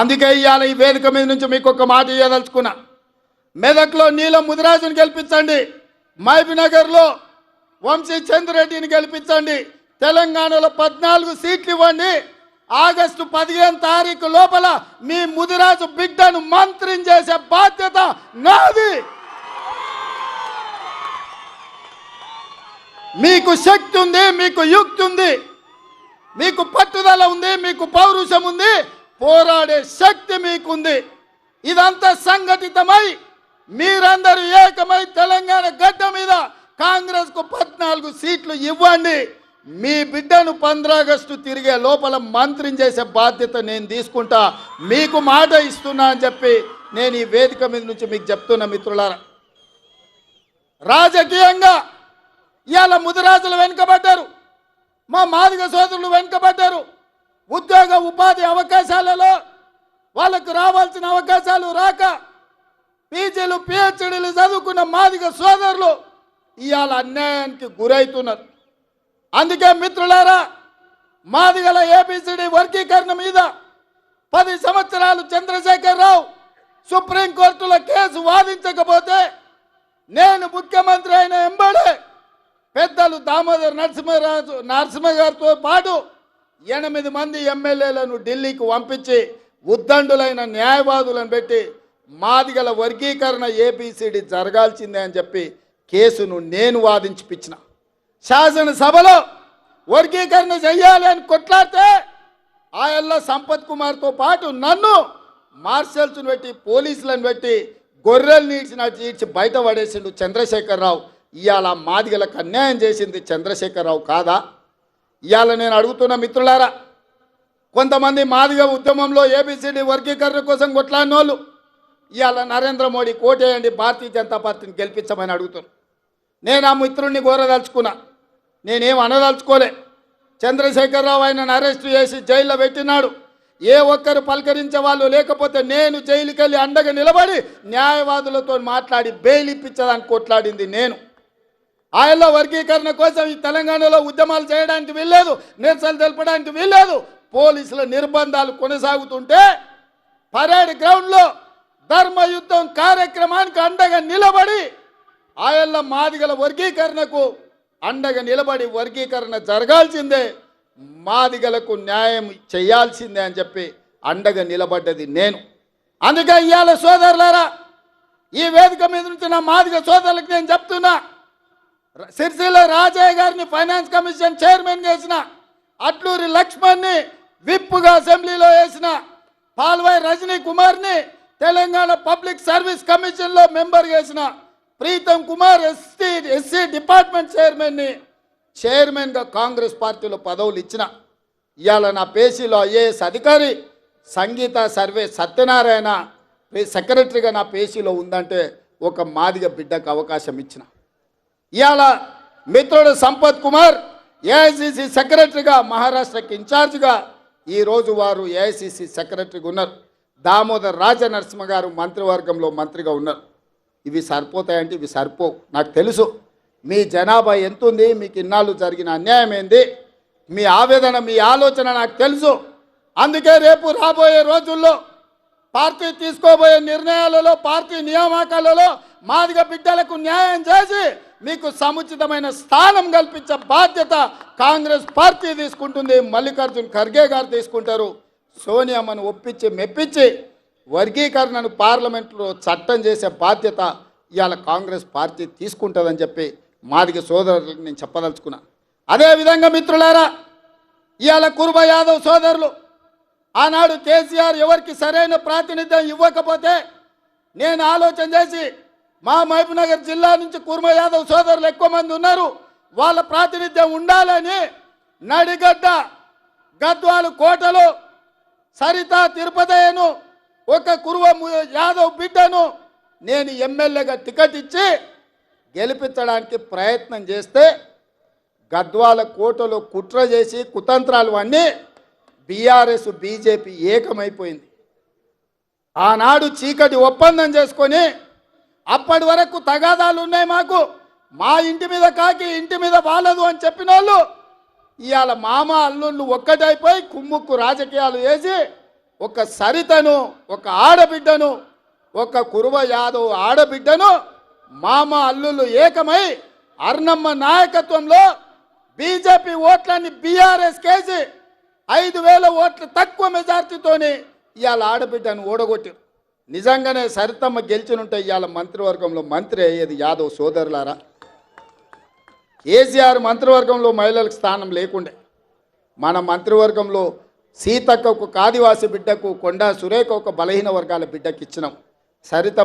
అందుకే ఇవాళ ఈ వేదిక మీద నుంచి మీకు ఒక మాట ఇవ్వదలుచుకున్నా మెదక్లో నీలం ముదిరాజుని గెలిపించండి. మైబీనగర్లో వంశీ చంద్రరెడ్డిని గెలిపించండి. తెలంగాణలో పద్నాలుగు సీట్లు ఇవ్వండి. ఆగస్టు పదిహేను తారీఖు లోపల మీ ముదిరాజు బిడ్డను మంత్రిని చేసే బాధ్యత నాది. మీకు శక్తి ఉంది మీకు యుక్తి ఉంది. మీకు పట్టుదల ఉంది మీకు పౌరుషం ఉంది. పోరాడే శక్తి మీకుంది. ఇదంతా సంఘటితమై మీరందరూ ఏకమై తెలంగాణ గడ్డ మీద కాంగ్రెస్కు పద్నాలుగు సీట్లు ఇవ్వండి. మీ బిడ్డను పంద్రాగస్టు తిరిగే లోపల మంత్రిని చేసే బాధ్యత నేను తీసుకుంటా. మీకు మాట ఇస్తున్నా అని చెప్పి నేను ఈ వేదిక మీద నుంచి మీకు చెప్తున్న మిత్రులారా. రాజకీయంగా ఇవాళ ముదిరాజులు వెనుకబడ్డారు. మా మాదిగ సోదరులు వెనుకబడ్డారు. ఉద్యోగ ఉపాధి అవకాశాలలో వాళ్ళకు రావాల్సిన అవకాశాలు రాక పీజీలు పిహెచ్డీలు చదువుకున్న మాదిగ సోదరులు ఇవాళ అన్యాయానికి గురవుతున్నారు అందుకే మిత్రులారా మాదిగల ఏబిసిడి వర్గీకరణ మీద పది సంవత్సరాలు చంద్రశేఖరరావు సుప్రీంకోర్టులో కేసు వాదించకపోతే నేను ముఖ్యమంత్రి అయిన ఎంబడే పెద్దలు దామోదర్ నరసింహరాజు నరసింహ గారితో పాటు ఎనిమిది మంది ఎమ్మెల్యేలను ఢిల్లీకి పంపించి ఉద్దండులైన న్యాయవాదులను పెట్టి మాదిగల వర్గీకరణ ఏబిసిడి జరగాల్సిందే అని చెప్పి కేసును నేను వాదించిపించిన శాసనసభలో వర్గీకరణ చెయ్యాలి అని కొట్లాడితే ఆయల్ల సంపత్ కుమార్తో పాటు నన్ను మార్షల్స్ను పెట్టి పోలీసులను పెట్టి గొర్రెలు నీడ్చినట్టు ఈడ్చి బయట పడేసిండు చంద్రశేఖరరావు. ఇవాళ మాదిగలకు అన్యాయం చేసింది చంద్రశేఖరరావు కాదా? ఇవాళ నేను అడుగుతున్న మిత్రులారా కొంతమంది మాదిగ ఉద్యమంలో ఏబిసిడి వర్గీకరణ కోసం కొట్లాడిన వాళ్ళు ఇవాళ నరేంద్ర మోడీ కోటేయండి భారతీయ జనతా పార్టీని గెలిపించమని అడుగుతున్నారు. నేను ఆ మిత్రుడిని కోరదలుచుకున్నా నేనేం అనదలుచుకోలే. చంద్రశేఖరరావు ఆయనను అరెస్ట్ చేసి జైల్లో పెట్టినాడు. ఏ ఒక్కరు పలకరించే వాళ్ళు లేకపోతే నేను జైలుకెళ్ళి అండగా నిలబడి న్యాయవాదులతో మాట్లాడి బెయిల్ ఇప్పించడానికి కొట్లాడింది నేను. ఆయనలో వర్గీకరణ కోసం ఈ తెలంగాణలో ఉద్యమాలు చేయడానికి వీల్లేదు నిరసన తెలపడానికి వీల్లేదు. పోలీసుల నిర్బంధాలు కొనసాగుతుంటే పరేడ్ గ్రౌండ్లో ధర్మయుద్ధం కార్యక్రమానికి అండగా నిలబడి ఆయల్ల మాదిగల వర్గీకరణకు అండగా నిలబడి వర్గీకరణ జరగాల్సిందే మాదిగలకు న్యాయం చేయాల్సిందే అని చెప్పి అండగా నిలబడ్డది నేను. అందుకే ఇవాళ సోదరులారా ఈ వేదిక మీద నుంచి నా మాదిగ సోదరులకు నేను చెప్తున్నా సిరిసిల్ల రాజయ్య గారిని ఫైనాన్స్ కమిషన్ చైర్మన్ చేసిన అట్లూరి లక్ష్మణ్ని విప్పుగా అసెంబ్లీలో వేసిన పాల్వాయి రజనీ కుమార్ని తెలంగాణ పబ్లిక్ సర్వీస్ కమిషన్లో మెంబర్ చేసిన Preetam Kumar SC SC department చైర్మన్ని చైర్మన్గా కాంగ్రెస్ పార్టీలో పదవులు ఇచ్చిన ఇవాళ నా పేసీలో ఐఏఎస్ అధికారి సంగీత సర్వే సత్యనారాయణ సెక్రటరీగా నా పేసీలో ఉందంటే ఒక మాదిగ బిడ్డకు అవకాశం ఇచ్చిన. ఇవాళ మిత్రుడు సంపత్ కుమార్ ఏఐసిసి సెక్రటరీగా మహారాష్ట్రకి ఇన్ఛార్జ్గా ఈరోజు వారు ఏఐసిసి సెక్రటరీగా ఉన్నారు దామోదర్ రాజ నరసింహ గారు మంత్రివర్గంలో మంత్రిగా ఉన్నారు. ఇవి సరిపోతాయంటే ఇవి సరిపోవు. నాకు తెలుసు. మీ జనాభా ఎంత ఉంది మీకు ఇన్నాళ్ళు జరిగిన అన్యాయం ఏంది? మీ ఆవేదన మీ ఆలోచన నాకు తెలుసు. అందుకే రేపు రాబోయే రోజుల్లో పార్టీ తీసుకోబోయే నిర్ణయాలలో పార్టీ నియామకాలలో మాదిగ బిడ్డలకు న్యాయం చేసి మీకు సముచితమైన స్థానం కల్పించే బాధ్యత కాంగ్రెస్ పార్టీ తీసుకుంటుంది. మల్లికార్జున్ ఖర్గే గారు తీసుకుంటారు. సోనియామ్మను ఒప్పించి మెప్పించి వర్గీకరణను పార్లమెంట్లో చట్టం చేసే బాధ్యత ఇవాళ కాంగ్రెస్ పార్టీ తీసుకుంటుందని చెప్పి మాదిగ సోదరులకు నేను చెప్పదలుచుకున్నా. అదేవిధంగా మిత్రులారా ఇవాళ కురుబ యాదవ్ సోదరులు ఆనాడు కేసీఆర్ ఎవరికి సరైన ప్రాతినిధ్యం ఇవ్వకపోతే నేను ఆలోచన చేసి మా మహబూబ్నగర్ జిల్లా నుంచి కుర్మ యాదవ్ సోదరులు ఎక్కువ మంది ఉన్నారు. వాళ్ళ ప్రాతినిధ్యం ఉండాలని నడిగడ్డ గద్వాలు కోటలో సరిత తిరుపతయ్యను ఒక కురువ ము- యాదవ్ బిడ్డను నేను ఎమ్మెల్యేగా టికెట్ ఇచ్చి గెలిపించడానికి ప్రయత్నం చేస్తే గద్వాల కోటలో కుట్ర చేసి కుతంత్రాలు అన్నీ బీఆర్ఎస్ బీజేపీ ఏకమైపోయింది. ఆనాడు చీకటి ఒప్పందం చేసుకొని అప్పటి వరకు తగాదాలు ఉన్నాయి మాకు. మా ఇంటి మీద కాకి ఇంటి మీద వాలదు అని చెప్పిన వాళ్ళు ఇవాళ మామ అల్లుళ్ళు ఒక్కటైపోయి కుమ్ముక్కు రాజకీయాలు వేసి ఒక సరితను ఒక ఆడబిడ్డను ఒక కురువ యాదవ్ ఆడబిడ్డను మామ అల్లుళ్ళు ఏకమై అర్ణమ్మ నాయకత్వంలో బీజేపీ ఓట్లని బీఆర్ఎస్ కేసి ఐదు వేల ఓట్ల తక్కువ మెజార్టీతోని ఇవాళ ఆడబిడ్డను ఓడగొట్టారు నిజంగానే సరితమ్మ గెలిచినుంటే ఇవాళ మంత్రివర్గంలో మంత్రి అయ్యేది యాదవ్ సోదరులారా? కేసీఆర్ మంత్రివర్గంలో మహిళలకు స్థానం లేకుండే. మన మంత్రివర్గంలో సీతక్క ఒక ఆదివాసి బిడ్డకు కొండా సురేఖ ఒక బలహీన వర్గాల బిడ్డకి ఇచ్చినాం సరిత